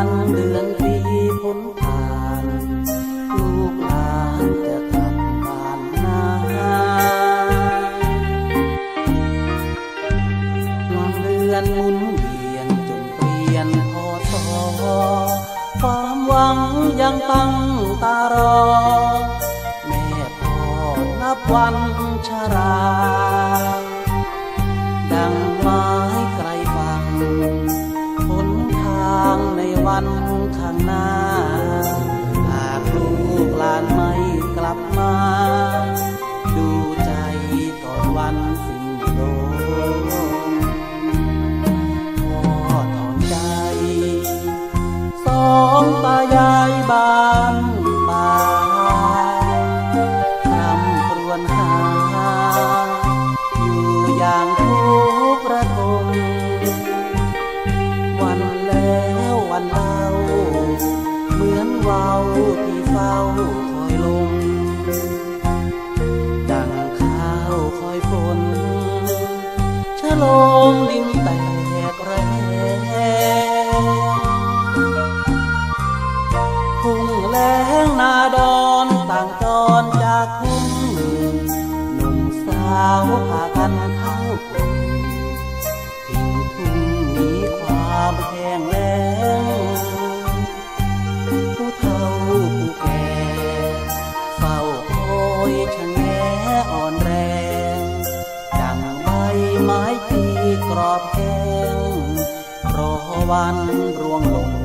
ันเดือนปีพ้นผ่าน ลูกหลานจะทำบ้านนาวันเดือนมุนเวียนจนเปลี่ยนพอต่อความหวังยังตั้งตารอ แม่พ่อนับวันชรา วันข้างหน้า หากลูกหลาน เฝ้าที่เฝ้าคอยลงดังข้าวคอยฝนชะลมดินแตกระแหงทุ่งแล้งนาดอนต่างจรจากทุ่งหนุ่มสาวพากันเข้ากรุงทิ้งทุ่งนี้ความแห้งแล้ วันร่วงลง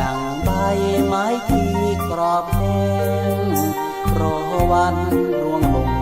ดังใบไม้ที่กรอบแห้งรอวันร่วงลง